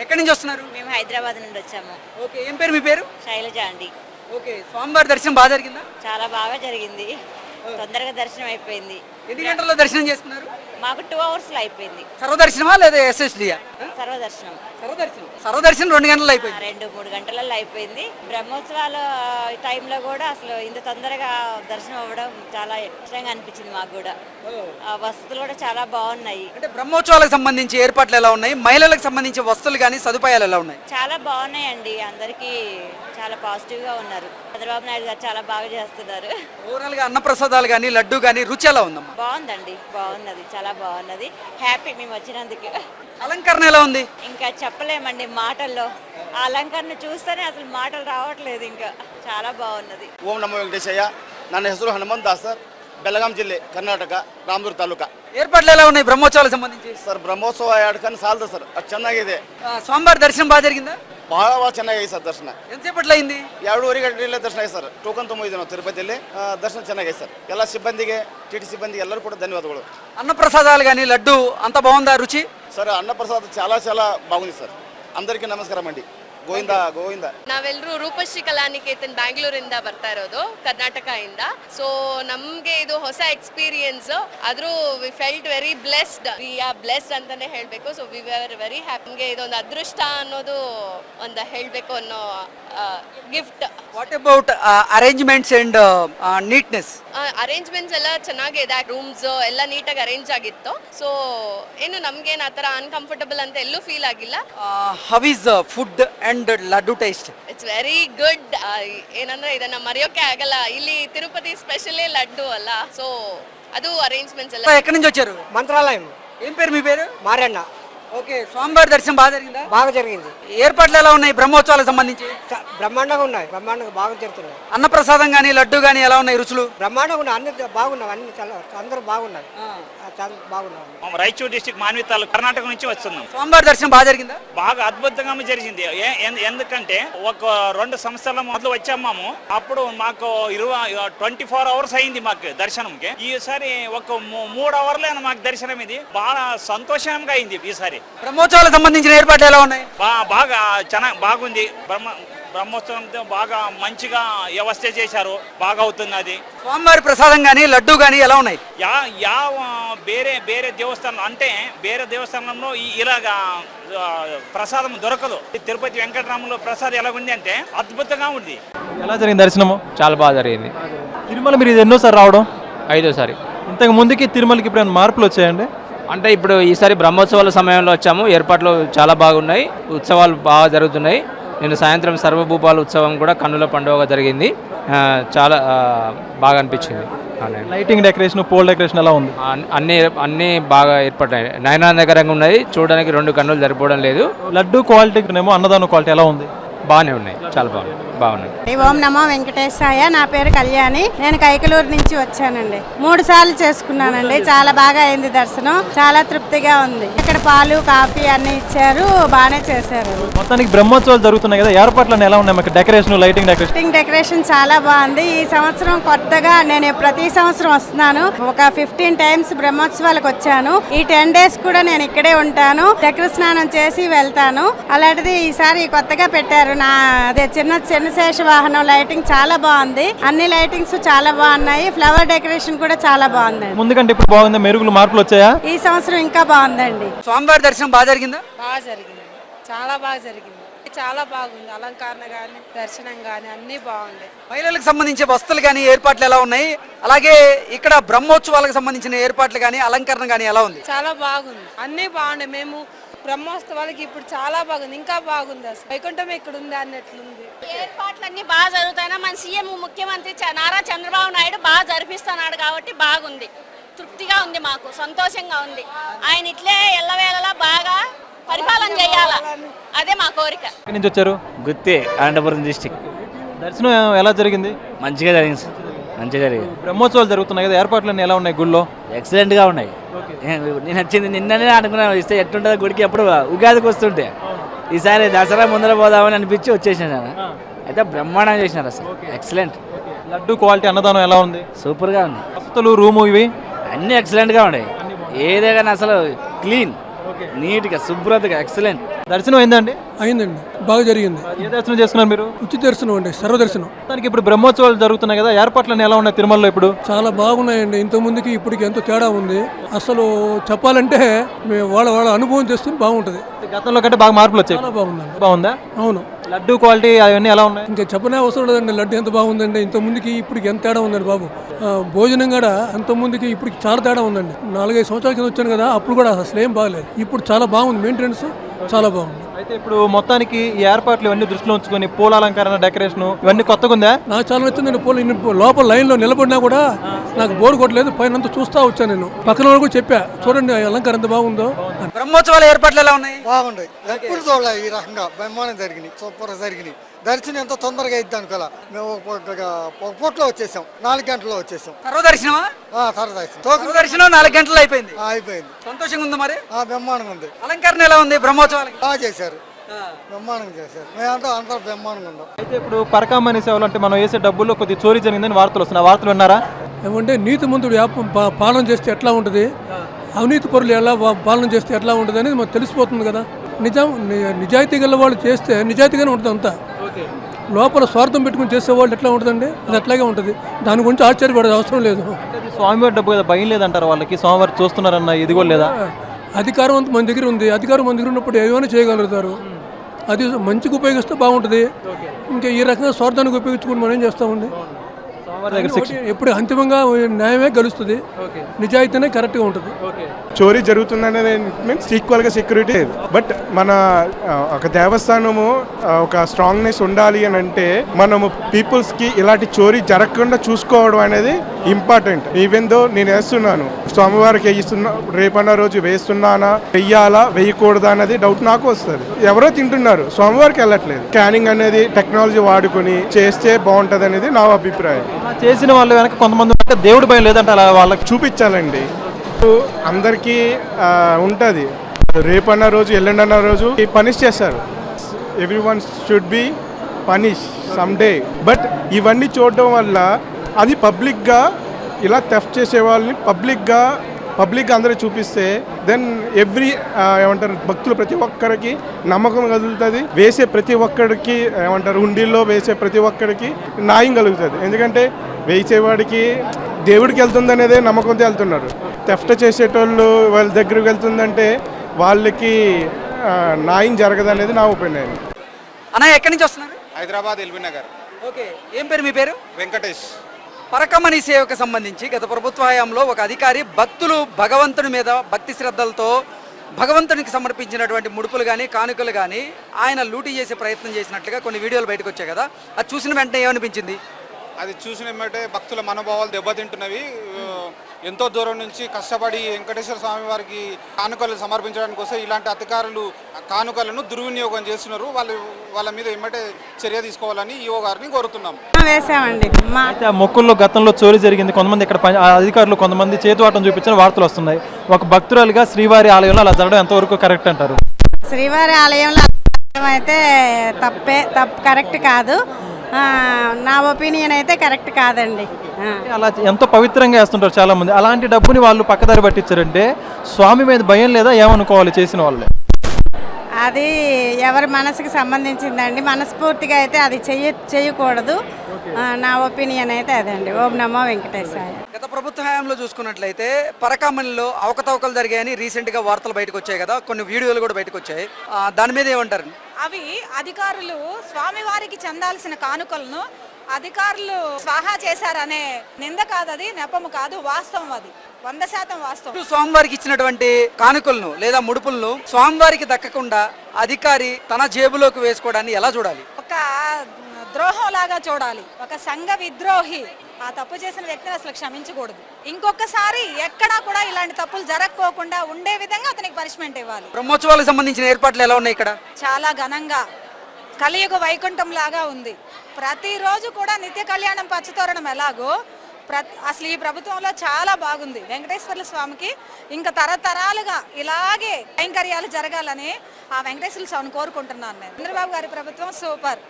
ఎక్కడి నుంచి వస్తున్నారు? మేము హైదరాబాద్ నుండి వచ్చాము. ఓకే ఏం పేరు మీ పేరు? శైలజ అండి. ఓకే స్వామివారి దర్శనం బాగా జరిగిందా? చాలా బాగా జరిగింది. తొందరగా దర్శనం అయిపోయింది. ఎన్ని గంటల్లో దర్శనం చేసుకున్నారు? మాకు టూ అవర్స్లో అయిపోయింది. సర్వదర్శనమా లేదా ఎస్ఎస్డియా? సర్వదర్శనం. సర్వదర్శనం. సర్వదర్శనం రెండు గంటల్లో ఆ, అయిపోయింది. రెండు మూడు గంటలలో అయిపోయింది. బ్రహ్మోత్సవాల టైంలో కూడా అసలు ఇంత తొందరగా దర్శనం అవ్వడం చాలా ఇష్టంగా అనిపించింది మాకు కూడా. ఆ వసతులు కూడా చాలా బాగున్నాయి. అంటే బ్రహ్మోత్సవాలకు సంబంధించి ఏర్పాట్లు ఎలా ఉన్నాయి? మహిళలకు సంబంధించి వస్తువులు కానీ సదుపాయాలు ఎలా ఉన్నాయి? చాలా బాగున్నాయండి. అందరికీ చాలా పాజిటివ్గా ఉన్నారు. చంద్రబాబు నాయుడు గారు చాలా బాగా చేస్తున్నారు ఓవరాల్ గా అన్నప్రసాదాలు కానీ లడ్డు కానీ రుచి ఎలా ఉందమ్మా బాగుందండి బాగున్నది చాలా బాగున్నది హ్యాపీ మేము వచ్చినందుకు అలంకరణ ఎలా ఉంది ఇంకా చెప్పలేమండి మాటల్లో ఆ అలంకరణ చూస్తేనే అసలు మాటలు రావట్లేదు ఇంకా చాలా బాగున్నది ಓಂ ನಮೋ ವೆಂಕಟೇಶಯ್ಯ ನನ್ನ ಹೆಸರು ಹನುಮಂತ್ ದಾಸ್ ಸರ್ బెలగాం జిల్లే కర్ణాటక రామదూర్ తాలూకా. ఏర్పాట్లు ఎలా ఉన్నాయి బ్రహ్మోత్సవాలకు సంబంధించి? సార్ బ్రహ్మోత్సవ ఆడకని సాలదు సార్. అది చెన్నాగా ఇదే స్వామివారి దర్శనం బాగా జరిగిందా? బాగా చెన్నాగా అయ్యి సార్ దర్శనం. ఎంతసేపట్లో అయింది? ఏడు ఊరిగడ్డ దర్శనం అయ్యి సార్. టోకన్ తొమ్మిది తిరుపతి వెళ్ళి దర్శనం చెన్నాగా సార్. ఎలా సిబ్బందికి టీటీ సిబ్బంది ఎల్లరూ కూడా ధన్యవాదాలు అన్నప్రసాదాలు కానీ లడ్డు అంత బాగుందా రుచి? సార్ అన్నప్రసాద్ చాలా చాలా బాగుంది సార్. అందరికీ నమస్కారం అండి. ಗೋವಿಂದ ಗೋವಿಂದ. ನಾವೆಲ್ಲರೂ ರೂಪಶ್ರೀ ಕಲಾನಿಕೇತನ್ ಬ್ಯಾಂಗ್ಳೂರಿಂದ ಬರ್ತಾ ಇರೋದು ಕರ್ನಾಟಕ ಇಂದ ಸೊ ನಮ್ಗೆ ಇದು ಹೊಸ ಎಕ್ಸ್ಪೀರಿಯನ್ಸ್ ಆದ್ರೂ we felt very blessed we are blessed ಅಂತಾನೆ ಹೇಳ್ಬೇಕು. So we are very happy ನಮ್ಗೆ ಇದೊಂದು ಅದೃಷ್ಟ ಅನ್ನೋದು ಒಂದು ಹೇಳ್ಬೇಕು ಅನ್ನೋ gift what about arrangements and neatness arrangements ಎಲ್ಲ ಚೆನ್ನಾಗಿದೆ. ರೂಮ್ಸ್ ಎಲ್ಲ ನೀಟಾಗಿ ಅರೇಂಜ್ ಆಗಿತ್ತು. ಸೊ ಏನು ನಮ್ಗೇನು ಆ ಥರ ಅನ್ಕಂಫರ್ಟಬಲ್ ಅಂತ ಎಲ್ಲೂ ಫೀಲ್ ಆಗಿಲ್ಲ. How is food and laddu taste it's very good ಏನಂದ್ರೆ ಇದನ್ನ ಮರೆಯೋಕೆ ಆಗಲ್ಲ ಇಲ್ಲಿ ತಿರುಪತಿ ಸ್ಪೆಷಲೇ ಲಡ್ಡು ಅಲ್ಲ ಸೊ ಅದು ಅರೇಂಜ್ಮೆಂಟ್ಸ್ ಎಲ್ಲ ఎక్కడి నుంచి వచ్చారు మంత్రాలయం ఏం పేరు మీ పేరు మారన్న ఓకే స్వామివారి దర్శనం బాగా జరిగిందా? బాగా జరిగింది. ఏర్పాట్లు ఎలా ఉన్నాయి? బ్రహ్మోత్సవాలకు సంబంధించి? చ- బ్రహ్మాండంగా ఉన్నాయి. బ్రహ్మాండంగా బాగా జరుగుతున్నాయి. అన్నప్రసాదం కానీ లడ్డు కానీ ఎలా ఉన్నాయి రుచులు? బ్రహ్మాండంగా ఉన్నాయి. అన్ని బాగున్నాయి. అన్ని చాలా అందరూ బాగున్నారు ఆ, చాలా బాగున్నారు మేము రాయచూరు డిస్టిక్ మాన్వి తాలూకు కర్ణాటక నుంచి వస్తున్నాం. స్వామివారి దర్శనం బాగా జరిగిందా? బాగా అద్భుతంగా జరిగింది. ఏ- ఎందు- ఎందుకంటే ఒక రెండు సంవత్సరాల మొదలు వచ్చాము అప్పుడు మాకు ఇరవై ట్వంటీ ఫోర్ అవర్స్ అయింది మాకు దర్శనంకి. ఈసారి ఒక మూ- మూడు అవర్లే మాకు దర్శనం ఇది బాగా సంతోషంగా అయింది ఈసారి. బ్రహ్మోత్సవాలకు సంబంధించిన ఏర్పాట్లు ఎలా ఉన్నాయి? బాగా చాలా బాగుంది. బ్రహ్మ బ్రహ్మోత్సవంతో బాగా మంచిగా వ్యవస్థ చేశారు. బాగా అవుతుంది అది. స్వామివారి ప్రసాదం కానీ లడ్డు కానీ ఎలా ఉన్నాయి? యా యా వేరే వేరే దేవస్థానం అంటే వేరే దేవస్థానంలో ఇలాగా ప్రసాదం దొరకదు. తిరుపతి వెంకటరాములో ప్రసాదం ఎలా ఉంది అంటే అద్భుతంగా ఉంది. ఎలా జరిగింది దర్శనము? చాలా బాగా జరిగింది. తిరుమల మీరు ఇది ఎన్నోసారి రావడం? ఐదోసారి. ఇంతకు ముందుకి తిరుమలకి ఇప్పుడు మార్పులు వచ్చాయండి? అంటే ఇప్పుడు ఈసారి బ్రహ్మోత్సవాల సమయంలో వచ్చాము. ఏర్పాట్లు చాలా బాగున్నాయి. ఉత్సవాలు బాగా జరుగుతున్నాయి. నేను సాయంత్రం సర్వభూపాల ఉత్సవం కూడా కన్నుల పండుగ జరిగింది. చాలా బాగా అనిపించింది. లైటింగ్ డెకరేషన్ పోల్ డెకరేషన్ ఎలా ఉంది? అన్- అన్ని అన్ని బాగా ఏర్పడ్డాయి. నయనానగరంగా ఉన్నాయి చూడడానికి రెండు కన్నులు సరిపోవడం లేదు. లడ్డు క్వాలిటీ ఏమో అన్నదానం క్వాలిటీ ఎలా ఉంది? బాగానే ఉన్నాయి. చాలా బాగున్నాయి. బాగున్నాయి. ఓం నమో వెంకటేశాయ నా పేరు కళ్యాణి. నేను కైకలూరు నుంచి వచ్చానండి. మూడు సార్లు చేసుకున్నానండి. చాలా బాగా అయింది దర్శనం. చాలా తృప్తిగా ఉంది. ఇక్కడ పాలు కాఫీ అన్ని ఇచ్చారు. బాగానే చేశారు. మొత్తానికి బ్రహ్మోత్సవాలు జరుగుతున్నాయి కదా ఏర్పాట్లు ఎలా ఉన్నాయి? మీకు డెకరేషన్ లైటింగ్ డెకరేషన్. డెకరేషన్ చాలా బాగుంది. ఈ సంవత్సరం కొత్తగా నేను ప్రతి సంవత్సరం వస్తున్నాను. ఒక ఫిఫ్టీన్ టైమ్స్ బ్రహ్మోత్సవాలకు వచ్చాను. ఈ టెన్ డేస్ కూడా నేను ఇక్కడే ఉంటాను. చక్ర స్నానం చేసి వెళ్తాను. అలాంటిది ఈసారి కొత్తగా పెట్టారు. నా అదే చిన్న చిన్నశేష వాహనం లైటింగ్ చాలా బాగుంది. అన్ని లైటింగ్స్ చాలా బాగున్నాయి. ఫ్లవర్ డెకరేషన్ కూడా చాలా బాగుందండి. ముందుకంటే ఇప్పుడు బాగుంది. మెరుగులు మార్పులు వచ్చాయా? ఈ సంవత్సరం ఇంకా బాగుందండి. స్వామివారి దర్శనం బాగా జరిగిందా? బాగా జరిగింది. చాలా బాగా జరిగింది. చాలా బాగుంది. అలంకరణ కానీ దర్శనం కానీ అన్నీ బాగుండే. మహిళలకు సంబంధించిన వస్తువులు కానీ ఏర్పాట్లు ఎలా ఉన్నాయి? అలాగే ఇక్కడ బ్రహ్మోత్సవాలకు సంబంధించిన ఏర్పాట్లు కానీ అలంకరణ కానీ ఎలా ఉంది? చాలా బాగుంది. అన్నీ బాగుండే. మేము బ్రహ్మోత్సవాలకి ఇప్పుడు చాలా బాగుంది ఇంకా బాగుంది అసలు. వైకుంఠం ఇక్కడ ఉంది అన్నట్లుంది. ఏర్పాట్లన్నీ బాగా జరుగుతాయినా మన సీఎం ముఖ్యమంత్రి చ- నారా చంద్రబాబు నాయుడు బాగా జరిపిస్తున్నాడు కాబట్టి బాగుంది. తృప్తిగా ఉంది మాకు సంతోషంగా ఉంది. ఆయన ఇట్లే ఎల్లవేళలా బాగా పరిపాలన చేయాల? అదే మా కోరిక. నుంచి వచ్చారు? గుత్తి అనంతపురం డిస్టిక్ దర్శనం ఎలా జరిగింది? మంచిగా జరిగింది మంచిగా జరిగింది. బ్రహ్మోత్సవాలు జరుగుతున్నాయి కదా ఏర్పాట్లు ఎలా ఉన్నాయి గుళ్ళో? ఎక్సలెంట్గా ఉన్నాయి. నేను వచ్చింది నిన్ననే అనుకున్నాను. ఇస్తే ఎట్లుంటుందో గుడికి ఎప్పుడు ఉగాదికి వస్తుంటే. ఈసారి దసరా ముందర పోదామని అనిపించి వచ్చేసాను అయితే బ్రహ్మాండం చేసినారు అసలు. ఎక్సలెంట్ లడ్డు క్వాలిటీ అన్నదానం ఎలా ఉంది? సూపర్గా ఉంది. వసతులు రూము ఇవి? అన్నీ ఎక్సలెంట్గా ఉన్నాయి. ఏదే కానీ అసలు క్లీన్ నీట్గా శుభ్రతగా ఎక్సలెంట్ దర్శనం అయిందండి? అయిందండి. బాగా జరిగింది. ఏ దర్శనం చేసుకున్నారు మీరు? ఉచిత దర్శనం అండి సర్వదర్శనం దానికి ఇప్పుడు బ్రహ్మోత్సవాలు జరుగుతున్నాయి కదా ఏర్పాట్లన్నీ ఎలా ఉన్నాయి తిరుమలలో ఇప్పుడు? చాలా బాగున్నాయండి. ఇంత ముందుకి ఇప్పటికి ఎంతో తేడా ఉంది. అసలు చెప్పాలంటే వాళ్ళ వాళ్ళ అనుభవం చేస్తుంది బాగుంటుంది. గతంలో కంటే బాగా మార్పులు వచ్చాయి. చాలా బాగుందండి. బాగుందా? అవును. లడ్డు క్వాలిటీ అవన్నీ ఎలా ఉన్నాయి? ఇంకా చెప్పనే అవసరం లేదండి లడ్డు ఎంత బాగుందండి ఇంత ముందుకి ఇప్పటికి ఎంత తేడా ఉందండి బాబు. భోజనం కూడా అంత ముందుకి ఇప్పటికి చాలా తేడా ఉందండి. నాలుగైదు సంవత్సరాల కింద వచ్చాను కదా అప్పుడు కూడా అసలు ఏం బాగలేదు. ఇప్పుడు చాలా బాగుంది మెయింటెనెన్స్ చాలా బాగుంది. అయితే ఇప్పుడు మొత్తానికి ఈ ఏర్పాట్లు ఇవన్నీ దృష్టిలో ఉంచుకొని పూల అలంకరణ డెకరేషన్ ఇవన్నీ కొత్తగా ఉందా? నాకు చాలా నచ్చిందండి పూల ఇన్ని పూ- లోపల లైన్లో నిలబడినా కూడా నాకు బోర్ కొట్టలేదు పైన చూస్తా వచ్చాను నేను. పక్కన వాళ్ళు కూడా చెప్పా చూడండి ఆ అలంకారం ఎంత బాగుందో. బ్రహ్మోత్సవాల ఏర్పాట్లు ఎలా ఉన్నాయి? బాగుంది ఎప్పుడు చూడలే ఈ రకంగా. బ్రహ్మాండం జరిగినాయి. సూపర్ జరిగినాయి. దర్శనం ఎంత తొందరగా ఇద్దాం అనుకోలే. మేము ఒక- పూటలో వచ్చేసాం. నాలుగు గంటల్లో వచ్చేసాం. సర్వదర్శనమా ఆ, తర్వాత దర్శనం. నాలుగు గంటలు అయిపోయింది. ఆ, అయిపోయింది. సంతోషంగా ఉంది మరి? ఆ, బ్రహ్మాండంగా ఉంది. అలంకరణ ఎలా ఉంది బ్రహ్మోత్సవాలకి? బాగా చేశారు. బ్రహ్మాండంగా చేశారు. మేమంతా బ్రహ్మాండంగా ఉన్నాం. అయితే ఇప్పుడు పరకామణి సేవలు అంటే మనం వేసే డబ్బుల్లో కొద్ది చోరీ జరిగిందని వార్తలు వస్తున్నాయి. వార్తలు విన్నారా? ఏమంటే నీతి మంతుడు పాలన చేస్తే ఎట్లా ఉంటుంది? అవినీతి పరులు ఎలా పాలన చేస్తే ఎట్లా ఉంటుంది అనేది మనకు తెలిసిపోతుంది కదా. నిజం నిజాయితీ గల వాళ్ళు చేస్తే నిజాయితీగానే ఉంటుంది అంతా. లోపల స్వార్థం పెట్టుకుని చేసే వాళ్ళు ఎట్లా ఉంటుందండి? అది అట్లాగే ఉంటుంది. దాని గురించి ఆశ్చర్యపడే అవసరం లేదు. స్వామివారి డబ్బు కదా భయం లేదంటారు వాళ్ళకి? స్వామివారు చూస్తున్నారన్న ఇది కూడా లేదా? అధికారం అంత మన దగ్గర ఉంది. అధికారం మన దగ్గర ఉన్నప్పుడు ఏమైనా చేయగలుగుతారు. అది మంచికి ఉపయోగిస్తే బాగుంటుంది. ఇంకా ఈ రకంగా స్వార్థానికి ఉపయోగించుకుని మనం ఏం చేస్తామండి? ఎప్పుడు అంతిమంగా న్యాయమే గెలుస్తుంది. నిజాయితీనే కరెక్ట్గా ఉంటుంది. చోరీ జరుగుతుందనేది మీన్స్ ఈక్వల్గా సెక్యూరిటీ బట్ మన ఒక దేవస్థానము ఒక స్ట్రాంగ్నెస్ ఉండాలి అని అంటే మనము పీపుల్స్కి ఇలాంటి చోరీ జరగకుండా చూసుకోవడం అనేది ఇంపార్టెంట్ ఈవెన్ దో నేను వేస్తున్నాను. స్వామివారికి వేయిస్తున్నా రేపన్న రోజు వేస్తున్నానా వెయ్యాలా వేయకూడదా అనేది డౌట్ నాకు వస్తుంది. ఎవరో తింటున్నారు స్వామివారికి వెళ్ళట్లేదు. స్కానింగ్ అనేది టెక్నాలజీ వాడుకొని చేస్తే బాగుంటుంది అనేది నా అభిప్రాయం. చేసిన వాళ్ళు వెనక కొంతమంది దేవుడి భయం లేదంటే అలా వాళ్ళకి చూపించాలండి. అందరికీ ఉంటుంది. రేపన్న రోజు ఎల్లుండన్న రోజు పనిష్ చేస్తారు every one should be punish some day but ఇవన్నీ చూడడం వల్ల అది పబ్లిక్గా ఇలా థెఫ్ట్ చేసే వాళ్ళని పబ్లిక్గా పబ్లిక్గా అందరూ చూపిస్తే దెన్ ఎవ్రీ ఏమంటారు భక్తులు ప్రతి ఒక్కరికి నమ్మకం కలుగుతుంది. వేసే ప్రతి ఒక్కడికి ఏమంటారు హుండీల్లో వేసే ప్రతి ఒక్కడికి న్యాయం కలుగుతుంది. ఎందుకంటే వేసేవాడికి దేవుడికి వెళ్తుంది అనేదే నమ్మకంతో వెళ్తున్నారు. తెఫ్ట్ చేసేటోళ్ళు వాళ్ళ దగ్గరికి వెళ్తుందంటే వాళ్ళకి న్యాయం జరగదు అనేది నా ఒపీనియన్. అన్న ఎక్కడి నుంచి వస్తున్నారు? హైదరాబాద్ ఎల్బీ నగర్. ఓకే. ఏం పేరు మీ పేరు? వెంకటేష్. పరకమణి సేవకు సంబంధించి గత ప్రభుత్వ హయాంలో ఒక అధికారి భక్తులు భగవంతుని మీద భక్తి శ్రద్ధలతో భగవంతునికి సమర్పించినటువంటి ముడుపులు కానీ కానుకలు కానీ ఆయన లూటీ చేసే ప్రయత్నం చేసినట్లుగా కొన్ని వీడియోలు బయటకు వచ్చాయి కదా. అది చూసిన వెంటనే ఏమనిపించింది? అది చూసిన వెంటనే భక్తుల మనోభావాలు దెబ్బతింటున్నవి. ఆ, ఎంతో దూరం నుంచి కష్టపడి వెంకటేశ్వర స్వామి వారికి కానుకలు సమర్పించడానికి వస్తే ఇలాంటి అధికారులు కానుకలను దుర్వినియోగం చేస్తున్నారు. వాళ్ళు వాళ్ళ మీద ఏమంటే చర్య తీసుకోవాలని ఈఓ గారిని కోరుతున్నాం వేసామండి. మా అయితే ఆ మొక్కుల్లో గతంలో చోరీ జరిగింది. కొంతమంది ఇక్కడ పని- ఆ అధికారులు కొంతమంది చేతువాటం చూపించిన వార్తలు వస్తున్నాయి. ఒక భక్తురాలుగా శ్రీవారి ఆలయంలో అలా జరగడం ఎంతవరకు కరెక్ట్ అంటారు? శ్రీవారి ఆలయంలో అయితే తప్పే తప్పు కరెక్ట్ కాదు. నా ఒపీనియన్ అయితే కరెక్ట్ కాదండి. అలా ఎంతో పవిత్రంగా వేస్తుంటారు చాలా మంది అలాంటి డబ్బుని వాళ్ళు పక్కదారి పట్టించారంటే స్వామి మీద భయం లేదా ఏమనుకోవాలి చేసిన వాళ్ళే? అది ఎవరి మనసుకి సంబంధించిందండి. మనస్ఫూర్తిగా అయితే అది చెయ్య చేయకూడదు. నా ఒపీనియన్ అయితే అదండి ఓం నమో వెంకటేశాయ. గత ప్రభుత్వ హయాంలో చూసుకున్నట్లయితే పరకామణిలో అవకతవకలు జరిగాయని రీసెంట్గా వార్తలు బయటకు వచ్చాయి కదా. కొన్ని వీడియోలు కూడా బయటకు వచ్చాయి ఆ, దాని మీద ఏమంటారు? అవి అధికారులు స్వామివారికి చెందాల్సిన కానుకలను అధికారులు స్వాహా చేశారనే నింద కాదు అది నెపము కాదు వాస్తవం అది. వంద శాతం వాస్తవం. స్వామివారికి ఇచ్చినటువంటి కానుకలను లేదా ముడుపులను స్వామివారికి దక్కకుండా అధికారి తన జేబులోకి వేసుకోవడాన్ని ఎలా చూడాలి? ఒక ద్రోహం లాగా చూడాలి. ఒక సంఘ విద్రోహి ఆ తప్పు చేసిన వ్యక్తిని అసలు క్షమించకూడదు. ఇంకొకసారి ఎక్కడా కూడా ఇలాంటి తప్పులు జరగకోకుండా ఉండే విధంగా అతనికి పనిష్మెంట్ ఇవ్వాలి. బ్రహ్మోత్సవాలకు సంబంధించిన ఏర్పాట్లు ఎలా ఉన్నాయి ఇక్కడ? చాలా ఘనంగా. కలియుగ వైకుంఠం లాగా ఉంది. ప్రతిరోజు కూడా నిత్య కళ్యాణం పచ్చతోరణం ఎలాగో ప్రతి అసలు ఈ ప్రభుత్వంలో చాలా బాగుంది. వెంకటేశ్వర్ల స్వామికి ఇంకా తరతరాలుగా ఇలాగే కైంకర్యాలు జరగాలని ఆ వెంకటేశ్వర స్వామిని కోరుకుంటున్నాను నేను. చంద్రబాబు గారి ప్రభుత్వం సూపర్.